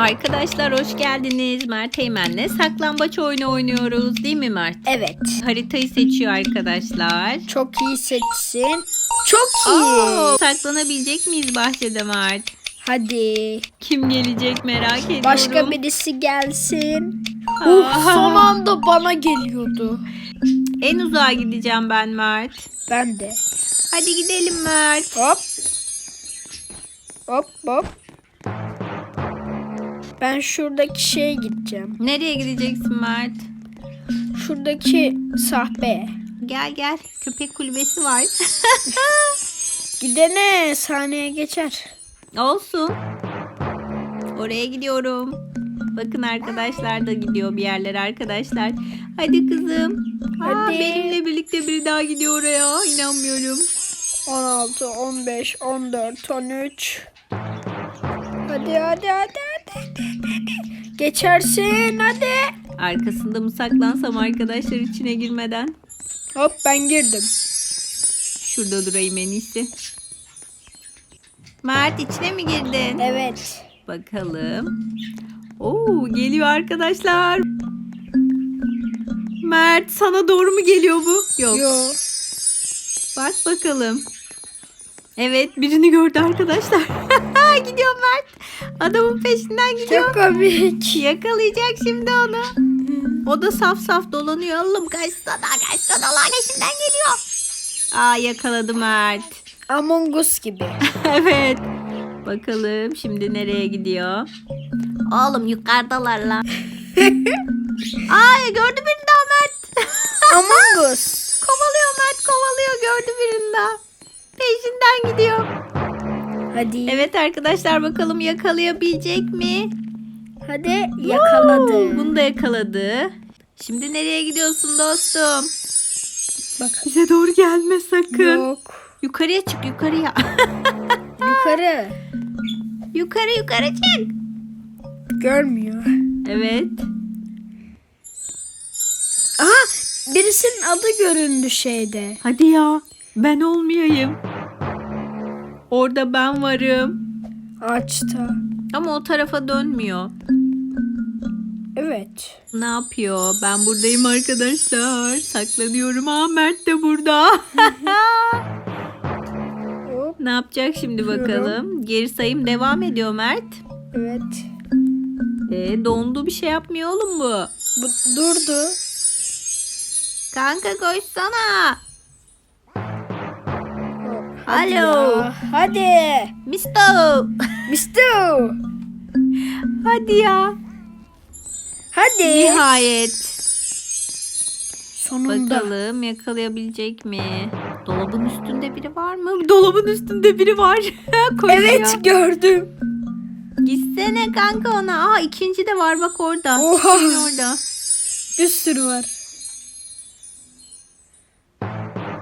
Arkadaşlar hoş geldiniz. Mert Eymen'le saklambaç oyunu oynuyoruz değil mi Mert? Evet. Haritayı seçiyor arkadaşlar. Çok iyi seçsin. Çok iyi. Oo, saklanabilecek miyiz bahçede Mert? Hadi. Kim gelecek merak ediyorum. Başka birisi gelsin. Uh, son anda bana geliyordu. En uzağa gideceğim ben Mert. Ben de. Hadi gidelim Mert. Hop. Hop hop. Ben şuradaki şeye gideceğim. Nereye gideceksin Mert? Şuradaki sahbe. Gel gel. Köpek kulübesi var. Gidene saniye geçer. Olsun. Oraya gidiyorum. Bakın arkadaşlar da gidiyor bir yerlere arkadaşlar. Hadi kızım. Aa, Hadi. benimle birlikte biri daha gidiyor oraya. İnanmıyorum. 16, 15, 14, 13. Hadi hadi hadi hadi. hadi, hadi. Geçersin hadi. Arkasında mı saklansam arkadaşlar içine girmeden? Hop ben girdim. Şurada durayım en iyisi. Mert içine mi girdin? Evet. Bakalım. Oo geliyor arkadaşlar. Mert sana doğru mu geliyor bu? Yok. Yo. Bak bakalım. Evet birini gördü arkadaşlar. gidiyor Mert. Adamın peşinden gidiyor. Çok komik. Yakalayacak şimdi onu. O da saf saf dolanıyor. Oğlum kaçsana kaçsana lan peşinden geliyor. Aa yakaladı Mert. Among Us gibi. evet. Bakalım şimdi nereye gidiyor? Oğlum yukarıdalar lan. Ay gördü birini daha Mert. Among Us. kovalıyor Mert kovalıyor gördü birini daha. Peşinden gidiyor. Hadi. Evet arkadaşlar bakalım yakalayabilecek mi? Hadi yakaladı. Oo, Bunu da yakaladı. Şimdi nereye gidiyorsun dostum? Bak. Bize doğru gelme sakın. Yok. Yukarıya çık yukarıya. Yukarı. yukarı yukarı çık. Görmüyor. Evet. Aha birisinin adı göründü şeyde. Hadi ya. Ben olmayayım. Orada ben varım. Ağaçta. Ama o tarafa dönmüyor. Evet. Ne yapıyor? Ben buradayım arkadaşlar. Saklanıyorum. Aa Mert de burada. Ne yapacak şimdi bakalım? Geri sayım devam ediyor Mert. Evet. E, dondu bir şey yapmıyor oğlum bu. Bu durdu. Kanka koşsana. Hadi Alo. ya. Hadi. Misto. Mistu. Hadi ya. Hadi. Nihayet. Sonunda. Bakalım yakalayabilecek mi? Dolabın üstünde biri var mı? Dolabın üstünde biri var. Evet gördüm. Gitsene kanka ona. Aa ikinci de var bak orada. Oha. Kimin orada? Bir sürü var.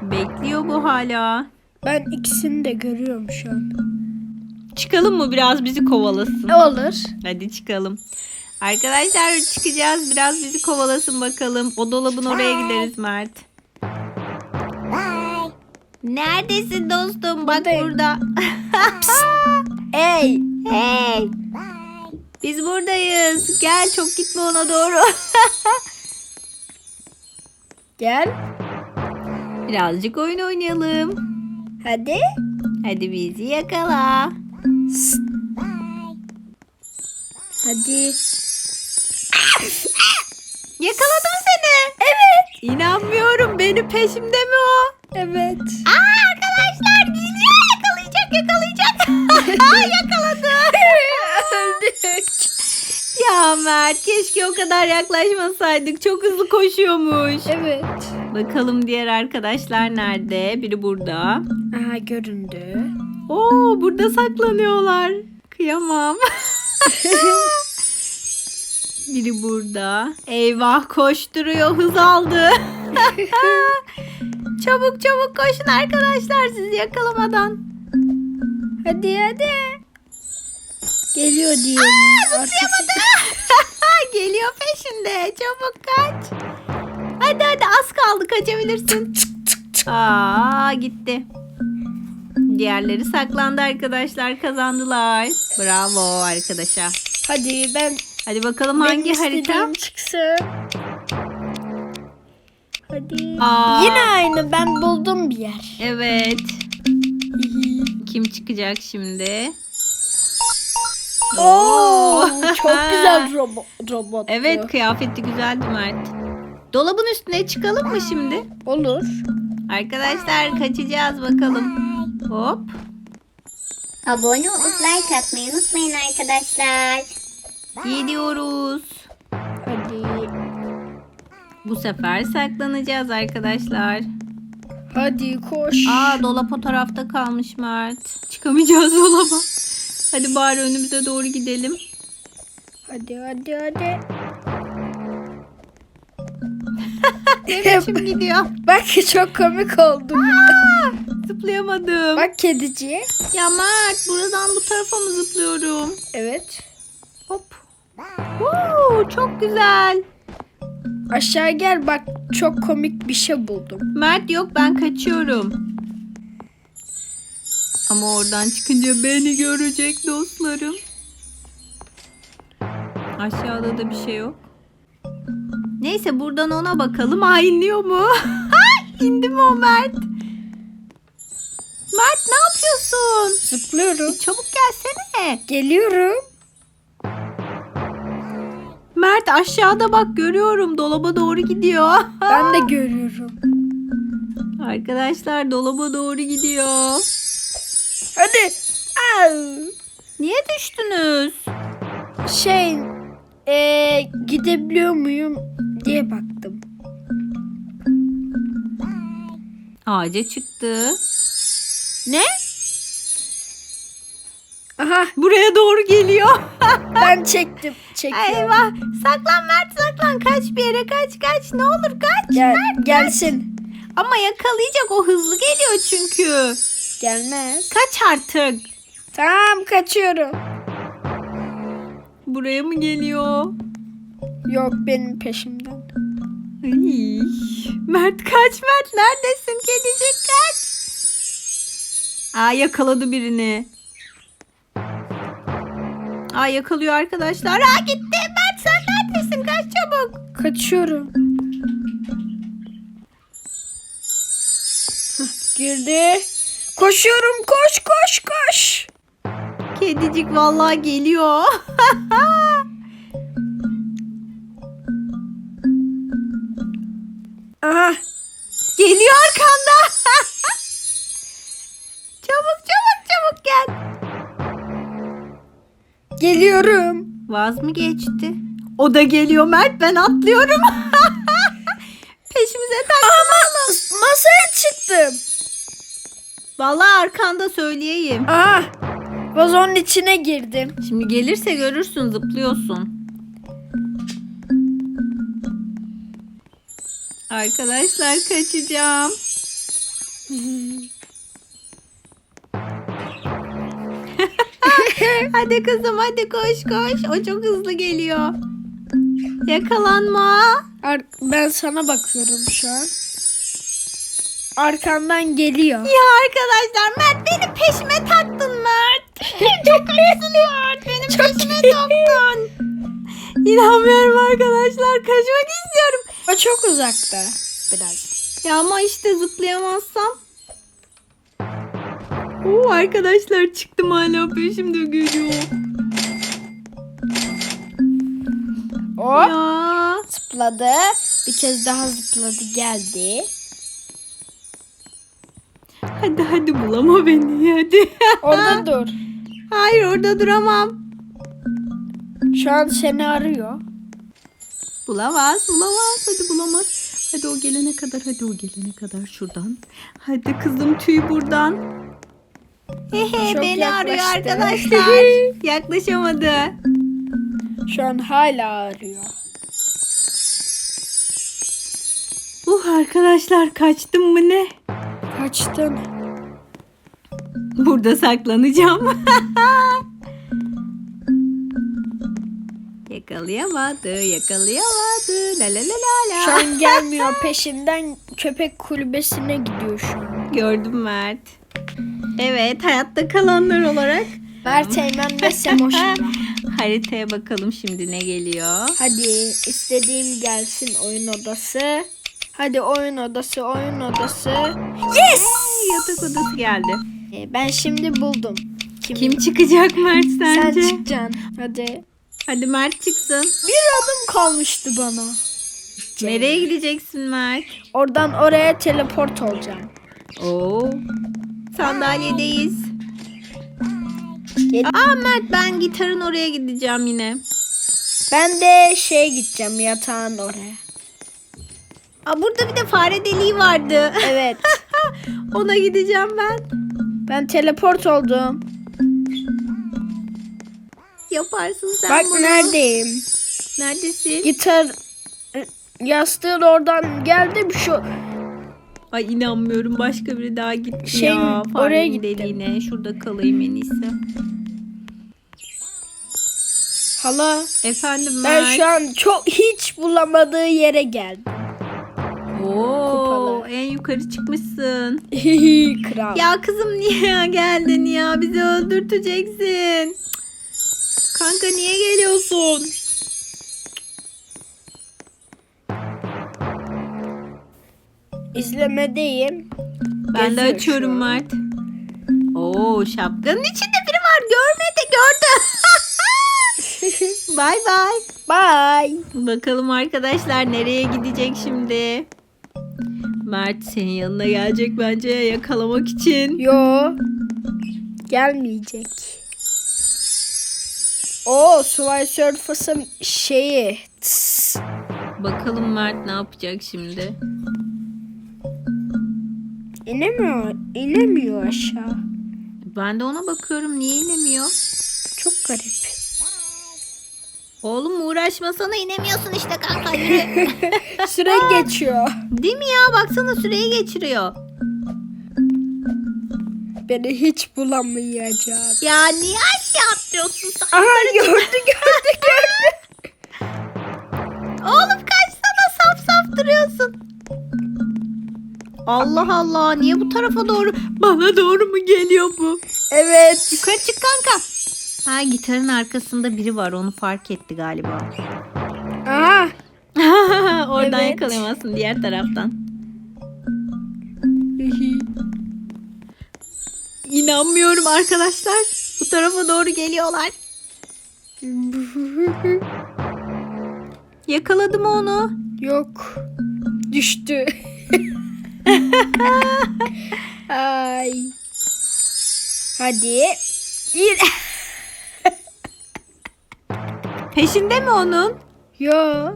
Bekliyor bu hala. Ben ikisini de görüyorum şu an. Çıkalım mı biraz bizi kovalasın? Olur. Hadi çıkalım. Arkadaşlar çıkacağız. Biraz bizi kovalasın bakalım. O dolabın oraya gideriz Mert. Neredesin dostum? Bak Buradayım. burada. Ey. hey. Biz buradayız. Gel çok gitme ona doğru. Gel. Birazcık oyun oynayalım. Hadi. Hadi bizi yakala. Psst. Hadi. Yakaladı mı seni? Evet. İnanmıyorum. Beni peşimde mi o? Evet. Aa arkadaşlar geliyor. Yakalayacak yakalayacak. Yakaladı. Öldük. Ya Mert keşke o kadar yaklaşmasaydık. Çok hızlı koşuyormuş. Evet. Bakalım diğer arkadaşlar nerede? Biri burada. Aha göründü. Oo burada saklanıyorlar. Kıyamam. Biri burada. Eyvah koşturuyor hız aldı. çabuk çabuk koşun arkadaşlar sizi yakalamadan. Hadi hadi. Geliyor diyelim. Arkası- Geliyor peşinde. Çabuk kaç. Az kaldı kaçabilirsin. Aa gitti. Diğerleri saklandı arkadaşlar kazandılar. Bravo arkadaşa. Hadi ben Hadi bakalım hangi harita? istediğim çıksın. Hadi. Aa. Yine aynı ben buldum bir yer. Evet. Kim çıkacak şimdi? Oo, çok güzel robot robot. Evet kıyafeti güzeldi Mert. Dolabın üstüne çıkalım mı şimdi? Olur. Arkadaşlar kaçacağız bakalım. Hop. Abone olup like atmayı unutmayın arkadaşlar. Gidiyoruz. Hadi. Bu sefer saklanacağız arkadaşlar. Hadi koş. Aa dolap o tarafta kalmış Mert. Çıkamayacağız dolaba. Hadi bari önümüze doğru gidelim. Hadi hadi hadi. Ne biçim gidiyor? Bak çok komik oldum. Zıplayamadım. Bak kediciye. Ya Mert buradan bu tarafa mı zıplıyorum? Evet. Hop. Woo, çok güzel. Aşağı gel bak çok komik bir şey buldum. Mert yok ben kaçıyorum. Ama oradan çıkınca beni görecek dostlarım. Aşağıda da bir şey yok. Neyse buradan ona bakalım. Ha inliyor mu? İndi mi o Mert? Mert ne yapıyorsun? Zıplıyorum. Çabuk gelsene. Geliyorum. Mert aşağıda bak görüyorum. Dolaba doğru gidiyor. Ben de görüyorum. Arkadaşlar dolaba doğru gidiyor. Hadi. Au. Niye düştünüz? Şey eee, gidebiliyor muyum diye baktım. Ağaca çıktı. Ne? Aha Buraya doğru geliyor. ben çektim. Çekiyorum. Eyvah. Saklan Mert saklan. Kaç bir yere kaç kaç. Ne olur kaç. Gel, Mert, gelsin. Ama yakalayacak o hızlı geliyor çünkü. Gelmez. Kaç artık. Tamam kaçıyorum. Buraya mı geliyor? Yok benim peşimden. Ay. Mert kaç Mert neredesin kedicik kaç. Aa yakaladı birini. Aa yakalıyor arkadaşlar. Aa gitti Mert sen neredesin kaç çabuk. Kaçıyorum. Girdi. Koşuyorum koş koş koş. Kedicik vallahi geliyor. Aha geliyor arkanda. çabuk çabuk çabuk gel. geliyorum. Vaz mı geçti? O da geliyor Mert ben atlıyorum. Peşimize takılma. Masaya çıktım. Vallahi arkanda söyleyeyim. Aha vazonun içine girdim. Şimdi gelirse görürsün zıplıyorsun. Arkadaşlar kaçacağım. hadi kızım hadi koş koş. O çok hızlı geliyor. Yakalanma. Ar- ben sana bakıyorum şu an. Arkandan geliyor. Ya arkadaşlar Mert benim peşime taktın Mert. çok acısın Mert. Benim peşime taktın. İnanmıyorum arkadaşlar. Kaçmak istiyorum. O çok uzakta biraz. Ya ama işte zıplayamazsam. Oo arkadaşlar çıktım hala peşimde geliyor. Hop Ya. zıpladı. Bir kez daha zıpladı geldi. Hadi hadi bulama beni hadi. Orada dur. Hayır orada duramam. Şu an seni arıyor. Bulamaz bulamaz hadi bulamaz. Hadi o gelene kadar hadi o gelene kadar şuradan. Hadi kızım tüy buradan. Hehe Çok beni arıyor yaklaştı. arkadaşlar. Yaklaşamadı. Şu an hala arıyor. Uh arkadaşlar kaçtım mı ne? Kaçtın. Burada saklanacağım. yakalayamadı, yakalayamadı. La la la la la. Şu an gelmiyor peşinden köpek kulübesine gidiyor şu an. Gördüm Mert. Evet, hayatta kalanlar olarak Mert Eymen ve. Haritaya bakalım şimdi ne geliyor. Hadi istediğim gelsin oyun odası. Hadi oyun odası, oyun odası. Yes! Ay, yatak odası geldi. Ee, Ben şimdi buldum. Kim? Kim çıkacak Mert Sen sence? çıkacaksın. Hadi. Hadi Mert çıksın. Bir adım kalmıştı bana. Nereye gideceksin Mert? Oradan oraya teleport olacağım. Oo. Sandalyedeyiz. Gel- Aa Mert ben gitarın oraya gideceğim yine. Ben de şey gideceğim yatağın oraya. Aa burada bir de fare deliği vardı. Evet. Ona gideceğim ben. ben teleport oldum. Yaparsın sen Bak bunu. neredeyim. Neredesin? Gitar yastığın oradan geldim şu Ay inanmıyorum başka biri daha gitti Şey, ya. oraya Farenin gittim. deliğine. Şurada kalayım en iyisi. hala. Efendim Ben Mert. şu an çok hiç bulamadığı yere geldim. Oo, Kupalı. en yukarı çıkmışsın. Kral. Ya kızım niye geldin ya? Bizi öldürteceksin. Kanka niye geliyorsun? İzlemedeyim. Ben de Geziyor açıyorum şu an. Mert. Oo şapkanın içinde biri var. Görmedi gördü. bay bay. Bye. Bakalım arkadaşlar nereye gidecek şimdi? Mert senin yanına gelecek bence yakalamak için. Yo. Gelmeyecek. O Sway Surface'ın şeyi. Tıs. Bakalım Mert ne yapacak şimdi? İnemiyor. İnemiyor aşağı. Ben de ona bakıyorum niye inemiyor? Çok garip. Oğlum uğraşmasana inemiyorsun işte kanka yürü. Süre geçiyor. Değil mi ya baksana süreyi geçiriyor. Beni hiç bulamayacak. Ya niye aşağı atlıyorsun? Aha gördü gördü gördü. Oğlum kaçsana saf saf duruyorsun. Allah Allah niye bu tarafa doğru bana doğru mu geliyor bu? Evet. Yukarı çık kanka. Ha gitarın arkasında biri var onu fark etti galiba. Aha. Oradan Evet. yakalayamazsın diğer taraftan. İnanmıyorum arkadaşlar. Bu tarafa doğru geliyorlar. Yakaladım onu. Yok. Düştü. Ay. Hadi. İn. Peşinde mi onun? Yo.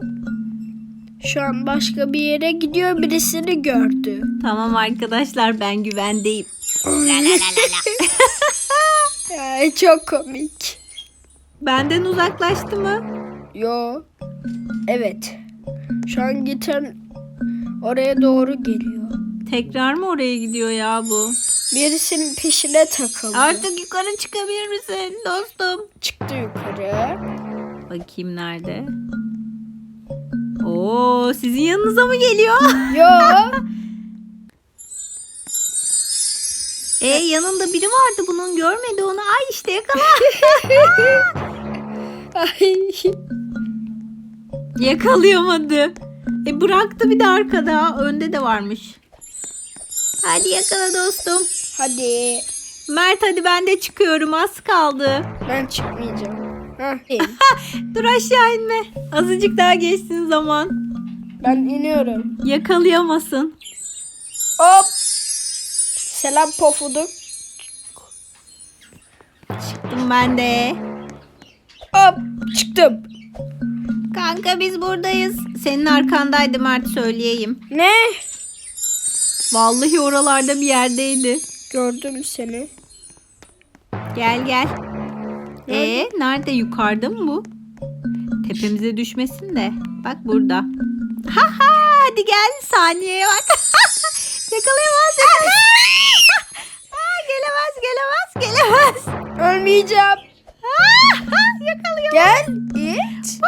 Şu an başka bir yere gidiyor birisini gördü. Tamam arkadaşlar ben güvendeyim. Ay, çok komik. Benden uzaklaştı mı? Yo. Evet. Şu an gitar oraya doğru geliyor. Tekrar mı oraya gidiyor ya bu? Birisinin peşine takıldı. Artık yukarı çıkabilir misin dostum? çıktı yukarı. Bakayım nerede? Oo, sizin yanınıza mı geliyor? Yo. E yanında biri vardı bunun görmedi onu. Ay işte yakala. Ay. Yakalayamadı. E bıraktı bir de arkada. Önde de varmış. Hadi yakala dostum. Hadi. Mert hadi ben de çıkıyorum az kaldı. Ben çıkmayacağım. Dur aşağı inme. Azıcık daha geçsin zaman. ben iniyorum. Yakalayamasın. Hop. Selam pofuduk. Çıktım ben de. Hop. Çıktım. Kanka biz buradayız. Senin arkandaydı Mert söyleyeyim. Ne? Vallahi oralarda bir yerdeydi. Gördüm seni. Gel gel. Nerede? Ee nerede yukarıda mı bu? Tepemize düşmesin de. Bak burada. Ha ha hadi gel saniyeye bak. Yakalayamaz yakalayamaz. Aa, gelemez gelemez gelemez. Ölmeyeceğim. Yakalıyor. Gel. It.